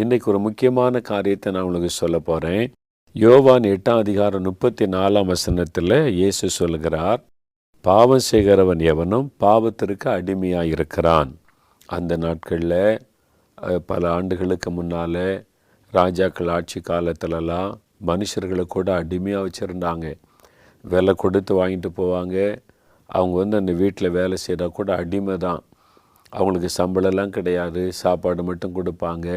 இன்றைக்கு ஒரு முக்கியமான காரியத்தை நான் உங்களுக்கு சொல்ல போகிறேன் யோவான் எட்டாம் அதிகாரம் முப்பத்தி நாலாம் வசனத்தில் இயேசு சொல்கிறார் பாவம் செய்கிறவன் எவனும் பாவத்திற்கு அடிமையாக இருக்கிறான் அந்த நாட்களில் பல ஆண்டுகளுக்கு முன்னால் ராஜாக்கள் ஆட்சி காலத்துலலாம் மனுஷர்களை கூட அடிமையாக வச்சுருந்தாங்க. விலை கொடுத்து வாங்கிட்டு போவாங்க. அவங்க வந்து அந்த வீட்டில் வேலை செய்கிறா கூட அடிமை தான் அவங்களுக்கு சம்பளம்லாம் கிடையாது. சாப்பாடு மட்டும் கொடுப்பாங்க.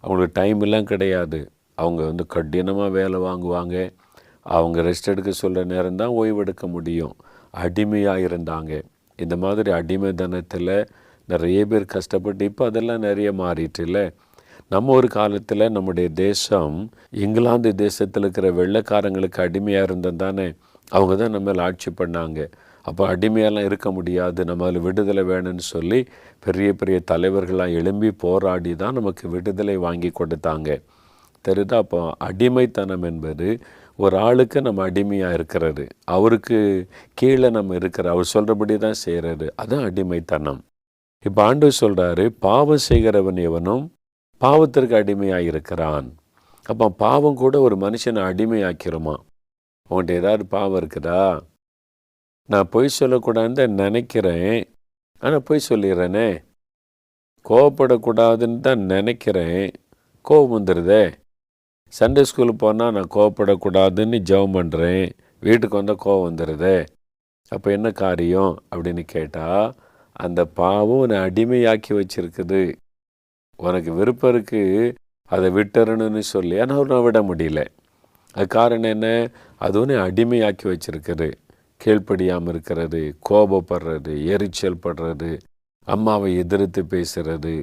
அவங்களுக்கு டைம் எல்லாம் கிடையாது. அவங்க வந்து கடினமாக வேலை வாங்குவாங்க. அவங்க ரெஸ்ட் எடுக்க சொல்கிற நேரம் தான் ஓய்வெடுக்க முடியும். அடிமையாக இருந்தாங்க. இந்த மாதிரி அடிமை தனத்தில் நிறைய பேர் கஷ்டப்பட்டு இப்போ அதெல்லாம் நிறைய மாறிட்டு இல்லை. நம்ம ஒரு காலத்தில் நம்முடைய தேசம் இங்கிலாந்து தேசத்தில் இருக்கிற வெள்ளைக்காரங்களுக்கு அடிமையாக இருந்தது தானே. அவங்க தான் நம்ம ஆட்சி பண்ணாங்க. அப்போ அடிமையெல்லாம் இருக்க முடியாது. நம்ம அதில் விடுதலை வேணும்னு சொல்லி பெரிய பெரிய தலைவர்களாக எழும்பி போராடி தான் நமக்கு விடுதலை வாங்கி கொடுத்தாங்க. தெரியுதா? அப்போ அடிமைத்தனம் என்பது ஒரு ஆளுக்கு நம்ம அடிமையாக இருக்கிறது. அவருக்கு கீழே நம்ம இருக்கிற அவர் சொல்கிறபடி தான் செய்கிறது அதுதான் அடிமைத்தனம். இப்போ ஆண்டு சொல்கிறாரு பாவம் செய்கிறவன் எவனும் பாவத்திற்கு அடிமையாக இருக்கிறான். அப்போ பாவம் கூட ஒரு மனுஷனை அடிமையாக்கிறோமா உன்கிட்ட ஏதாவது பாவம் இருக்குதா? நான் பொய் சொல்லக்கூடாதுன்னு தான் நினைக்கிறேன். ஆனால் பொய் சொல்லிடுறேனே. கோவப்படக்கூடாதுன்னு தான் நினைக்கிறேன். கோவம் வந்துடுதே சண்டே ஸ்கூலுக்கு போனால் நான் கோவப்படக்கூடாதுன்னு ஜெபம் பண்ணுறேன் வீட்டுக்கு வந்தால் கோவம் வந்துடுதே அப்போ என்ன காரியம்? அப்படின்னு கேட்டால் அந்த பாவம் உன்னை அடிமையாக்கி வச்சிருக்குது. உனக்கு விருப்பம் இருக்குது அதை விட்டுறணும்னு சொல்லி. ஆனால் நான் விட முடியல. அது காரணம் என்ன? அது உன்னை அடிமையாக்கி வச்சிருக்குது. கீழ்ப்படியாமல் இருக்கிறது கோபப்படுறது எரிச்சல் படுறது அம்மாவை எதிர்த்து பேசுறது.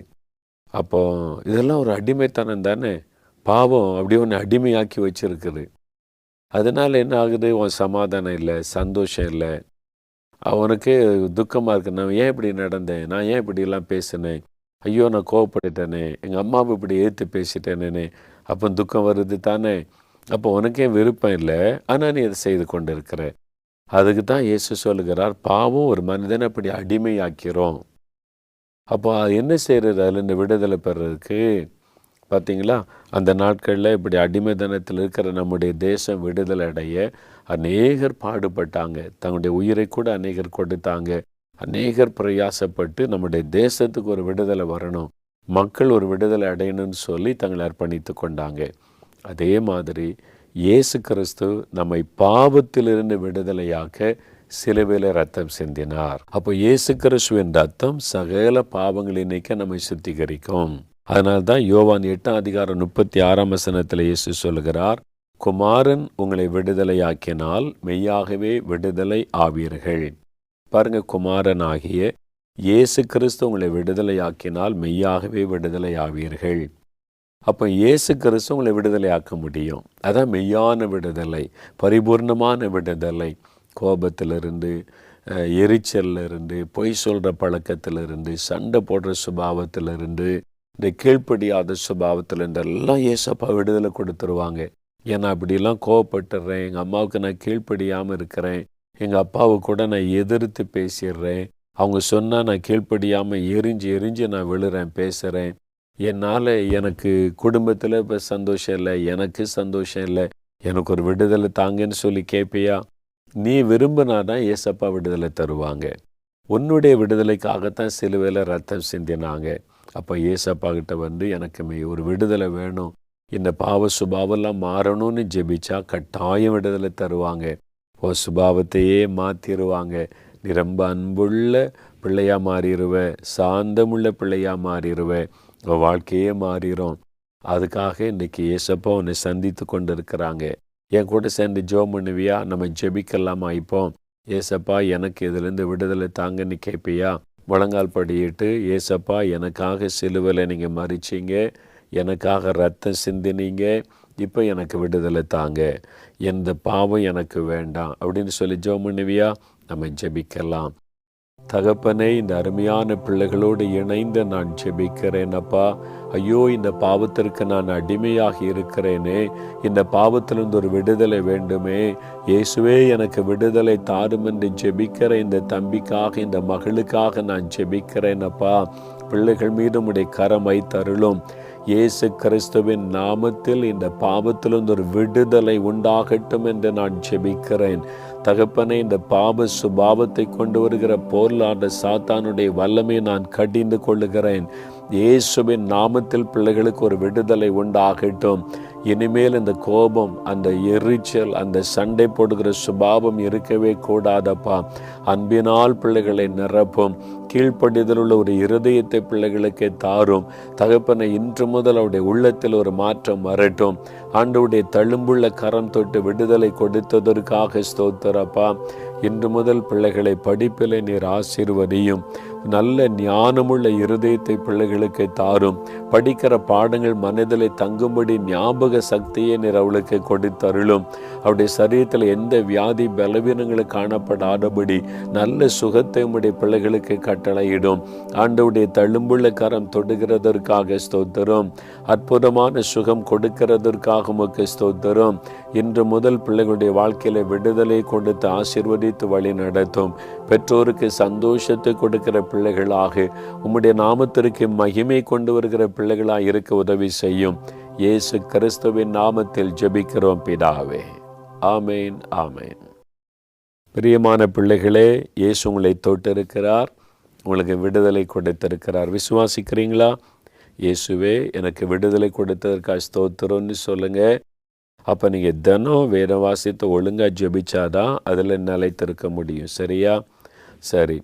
அப்போ இதெல்லாம் ஒரு அடிமைத்தனம் தானே? பாவம் அப்படியே ஒன்று அடிமையாக்கி வச்சிருக்குது. அதனால் என்ன ஆகுது? உன் சமாதானம் இல்லை சந்தோஷம் இல்லை. அவனுக்கு துக்கமாக இருக்கு. நான் ஏன் இப்படி நடந்தேன்? நான் ஏன் இப்படிலாம் பேசினேன்? ஐயோ நான் கோவப்பட்டுட்டேனே. எங்கள் அம்மாவை இப்படி ஏற்று பேசிட்டேனே அப்போ துக்கம் வருது தானே? அப்போ உனக்கே விருப்பம் இல்லை. ஆனால் நீ அதை செய்து கொண்டு இருக்கிற அதுக்கு தான் இயேசு சொல்லுகிறார் பாவம் ஒரு மனிதனை அப்படி அடிமையாக்கிறோம். அப்போ அது என்ன செய்கிறது அதில் இந்த விடுதலை பெறதுக்கு பார்த்தீங்களா அந்த நாட்களில் இப்படி அடிமைதனத்தில் இருக்கிற நம்முடைய தேசம் விடுதலை அடைய அநேகர் பாடுபட்டாங்க. தங்களுடைய உயிரை கூட அநேகர் கொடுத்தாங்க. அநேகர் பிரயாசப்பட்டு நம்முடைய தேசத்துக்கு ஒரு விடுதலை வரணும். மக்கள் ஒரு விடுதலை அடையணும்னு சொல்லி தங்களை அர்ப்பணித்து கொண்டாங்க. அதே மாதிரி இயேசு கிறிஸ்து நம்மை பாவத்திலிருந்து விடுதலையாக்க சிலுவையில் ரத்தம் சிந்தினார். அப்போ இயேசு கிறிஸ்துவின் ரத்தம் சகல பாவங்களை நீக்க நம்மை சுத்திகரிக்கும். அதனால் தான் யோவான் எட்டாம் அதிகாரம் முப்பத்தி ஆறாம் வசனத்தில் இயேசு சொல்கிறார் குமாரன் உங்களை விடுதலையாக்கினால் மெய்யாகவே விடுதலை ஆவீர்கள். பாருங்க குமாரன் ஆகிய இயேசு கிறிஸ்து உங்களை விடுதலையாக்கினால் மெய்யாகவே விடுதலை ஆவீர்கள். அப்போ இயேசு கிறிஸ்து உங்களை விடுதலையாக்க முடியும். அதான் மெய்யான விடுதலை பரிபூர்ணமான விடுதலை. கோபத்திலிருந்து எரிச்சல்லிருந்து எரிச்சல்ல இருந்து பொய் சொல்கிற பழக்கத்திலிருந்து சண்டை போடுற சுபாவத்திலிருந்து இந்த கீழ்ப்படியாத சுபாவத்தில் இருந்தெல்லாம் ஏசப்பா விடுதலை கொடுத்துருவாங்க. ஏன்னா அப்படிலாம் கோவப்பட்டுறேன் எங்கள் அம்மாவுக்கு நான் கீழ்ப்படியாமல் இருக்கிறேன் எங்கள் அப்பாவை கூட நான் எதிர்த்து பேசிடுறேன். அவங்க சொன்னால் நான் கீழ்ப்படியாமல் எரிஞ்சு எரிஞ்சு நான் விழுறேன் பேசுகிறேன் என்னால் எனக்கு குடும்பத்தில் இப்போ சந்தோஷம் இல்லை எனக்கு சந்தோஷம் இல்லை எனக்கு ஒரு விடுதலை தாங்கன்னு சொல்லி கேட்பியா நீ விரும்பினா தான் ஏசப்பா விடுதலை தருவாங்க. உன்னுடைய விடுதலைக்காகத்தான் சிலுவையில் ரத்தம் சிந்தினாங்க. அப்போ ஏசப்பா கிட்ட வந்து எனக்கு ஒரு விடுதலை வேணும். இந்த பாவ சுபாவெல்லாம் மாறணும்னு ஜெபிச்சா கட்டாயம் விடுதலை தருவாங்க. ஓ சுபாவத்தையே மாற்றிடுவாங்க நீ ரொம்ப அன்புள்ள பிள்ளையாக மாறிடுவ சாந்தமுள்ள பிள்ளையாக மாறிடுவேன் உங்கள் வாழ்க்கையே மாறிடும் அதுக்காக இன்றைக்கி ஏசப்பா உன்னை சந்தித்து கொண்டு இருக்கிறாங்க என் கூட சேர்ந்து ஜோ பண்ணுவியா? நம்ம ஜெபிக்கலாமா இப்போ? ஏசப்பா எனக்கு இதுலேருந்து விடுதலை தாங்கன்னு கேட்பியா முழங்கால் படியிட்டு ஏசப்பா எனக்காக சிலுவில் நீங்கள் மறிச்சீங்க எனக்காக ரத்தம் சிந்தினீங்க. இப்போ எனக்கு விடுதலை தாங்க. எந்த பாவம் எனக்கு வேண்டாம். அப்படின்னு சொல்லி ஜோ பண்ணுவியா? நம்ம ஜெபிக்கலாம். தகப்பனே இந்த அருமையான பிள்ளைகளோடு இணைந்து நான் ஜெபிக்கிறேன் அப்பா. ஐயோ இந்த பாவத்திற்கு நான் அடிமையாக இருக்கிறேனே. இந்த பாவத்திலிருந்து ஒரு விடுதலை வேண்டுமே. இயேசுவே எனக்கு விடுதலை தாரும் என்று ஜெபிக்கிற இந்த தம்பிக்காக இந்த மகளுக்காக நான் ஜெபிக்கிறேன் அப்பா. பிள்ளைகள் மீது உடைய கரமை தருளும் இயேசு கிறிஸ்துவின் நாமத்தில் இந்த பாவத்திலிருந்து ஒரு விடுதலை உண்டாகட்டும் என்று நான் ஜெபிக்கிறேன். தகப்பனே இந்த பாப சுபாவத்தை கொண்டு வருகிற பொருளாத சாத்தானுடைய வல்லமை நான் கடிந்து கொள்ளுகிறேன். இயேசுவின் நாமத்தில் பிள்ளைகளுக்கு ஒரு விடுதலை உண்டாகட்டும். இனிமேல் இந்த கோபம் அந்த எரிச்சல் அந்த சண்டை போடுகிற சுபாவம் இருக்கவே கூடாதப்பா. அன்பினால் பிள்ளைகளை நிரப்பும். கீழ்ப்படிதல் உள்ள ஒரு இருதயத்தை பிள்ளைகளுக்கு தாரும். தகப்பனை இன்று முதல் அவருடைய உள்ளத்தில் ஒரு மாற்றம் வரட்டும். ஆண்டவுடைய தழும்புள்ள கரம் தொட்டு விடுதலை கொடுத்ததற்காக ஸ்தோத்திரப்பா. இன்று முதல் பிள்ளைகளை படிப்பில் நீர் ஆசிர்வதியும். நல்ல ஞானமுள்ள இருதயத்தை பிள்ளைகளுக்கு தாரும். படிக்கிற பாடங்கள் மனதில் தங்கும்படி ஞாபக சக்தியை நீர் அவளுக்கு கொடுத்தருளும். அவருடைய சரீரத்தில் எந்த வியாதி பலவீனங்களும் காணப்படாதபடி நல்ல சுகத்தை உடைய பிள்ளைகளுக்கு கட்டளையிடும். ஆண்டவுடைய தழும்புள்ள கரம் தொடுகிறதற்காக ஸ்தோத்திரம். அற்புதமான சுகம் கொடுக்கிறதற்காக உமக்கு ஸ்தோத்திரம். இன்று முதல் பிள்ளைகளுடைய வாழ்க்கையில விடுதலை கொடுத்து ஆசிர்வதித்து வழி நடத்தும். பெற்றோருக்கு சந்தோஷத்தை கொடுக்கிற பிள்ளைகளாக உம்முடைய நாமத்திற்கு மகிமை கொண்டு வருகிற பிள்ளைகளாக இருக்க உதவி செய்யும். இயேசு கிறிஸ்துவின் நாமத்தில் ஜெபிக்கிறோம் பிதாவே. ஆமேன் ஆமேன். பிரியமான பிள்ளைகளே இயேசு உங்களை தொட்டிருக்கிறார். உங்களுக்கு விடுதலை கொடுத்திருக்கிறார். விசுவாசிக்கிறீங்களா? இயேசுவே எனக்கு விடுதலை கொடுத்ததற்காக ஸ்தோத்திரம்னு சொல்லுங்கள் அப்போ நீங்கள் தினம் வேத வாசித்து ஒழுங்காக ஜெபிச்சாதான் அதில் நிலைத்திருக்க முடியும். சரியா? சரி.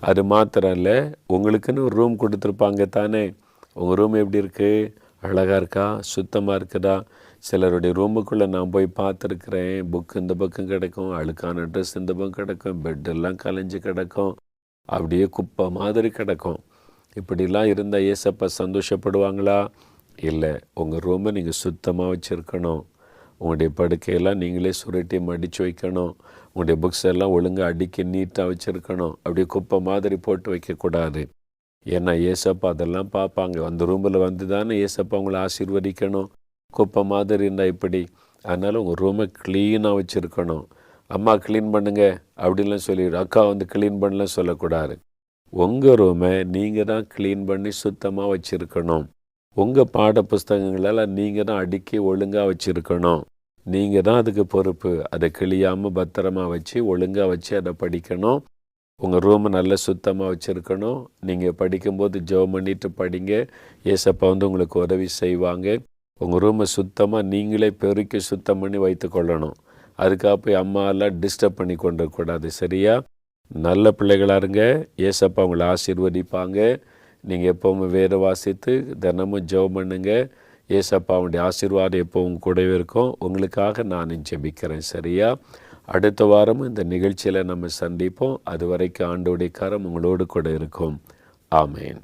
அது மாத்திரம் இல்லை உங்களுக்குன்னு ஒரு ரூம் கொடுத்துருப்பாங்க தானே. உங்கள் ரூம் எப்படி இருக்குது அழகாக இருக்கா? சுத்தமாக இருக்குதா? சிலருடைய ரூமுக்குள்ளே நான் போய் பார்த்துருக்குறேன். புக்கு இந்த பக்கம் கிடக்கும். அழுக்கான ட்ரெஸ் இந்த பக்கம் கிடக்கும். பெட்டெல்லாம் கலைஞ்சு கிடக்கும். அப்படியே குப்பை மாதிரி கிடக்கும். இப்படிலாம் இருந்தால் ஏசப்பா சந்தோஷப்படுவாங்களா? இல்லை உங்கள் ரூமை நீங்கள் சுத்தமாக வச்சுருக்கணும். உங்களுடைய படுக்கையெல்லாம் நீங்களே சுருட்டி மடித்து வைக்கணும். உங்களுடைய புக்ஸ் எல்லாம் ஒழுங்காக அடிக்க நீட்டாக வச்சுருக்கணும். அப்படியே குப்பை மாதிரி போட்டு வைக்கக்கூடாது ஏன்னா ஏசப்பா அதெல்லாம் பார்ப்பாங்க. அந்த ரூமில் வந்து தானே ஏசப்பா உங்களை ஆசீர்வதிக்கணும். குப்பை மாதிரி இருந்தால் இப்படி. அதனால் உங்கள் ரூமை க்ளீனாக வச்சுருக்கணும். அம்மா க்ளீன் பண்ணுங்க. அப்படின்லாம் சொல்லிடு அக்கா வந்து க்ளீன் பண்ணலாம் சொல்லக்கூடாது. உங்கள் ரூமை நீங்கள் தான் க்ளீன் பண்ணி சுத்தமாக வச்சுருக்கணும். உங்கள் பாட புஸ்தகங்களெல்லாம் நீங்கள் தான் அடுக்கி ஒழுங்காக வச்சுருக்கணும். நீங்கள் தான் அதுக்கு பொறுப்பு. அதை கிளியாமல் பத்திரமா வச்சு ஒழுங்காக வச்சு அதை படிக்கணும். உங்கள் ரூமை நல்லா சுத்தமாக வச்சுருக்கணும். நீங்கள் படிக்கும்போது ஜெபம் பண்ணிட்டு படிங்க. ஏசப்பா வந்து உங்களுக்கு உதவி செய்வாங்க. உங்கள் ரூமை சுத்தமாக நீங்களே பெருக்கி சுத்தம் பண்ணி வைத்து கொள்ளணும். அதுக்காக போய் அம்மாலாம் டிஸ்டர்ப் பண்ணி கொண்டு கூடாது சரியா? நல்ல பிள்ளைகளாக இருங்க. ஏசப்பா உங்களை ஆசீர்வதிப்பாங்க. நீங்கள் எப்போவுமே வேறு வாசித்து தினமும் ஜெபம் பண்ணுங்கள் ஏசப்பாவுடைய ஆசீர்வாதம் எப்போவும் கூடவே இருக்கும். உங்களுக்காக நான் ஜெபிக்கிறேன் சரியா? அடுத்த வாரமும் இந்த நிகழ்ச்சியில் நம்ம சந்திப்போம். அது வரைக்கும் ஆண்டோடைய கரம் உங்களோடு கூட இருக்கும். ஆமேன்.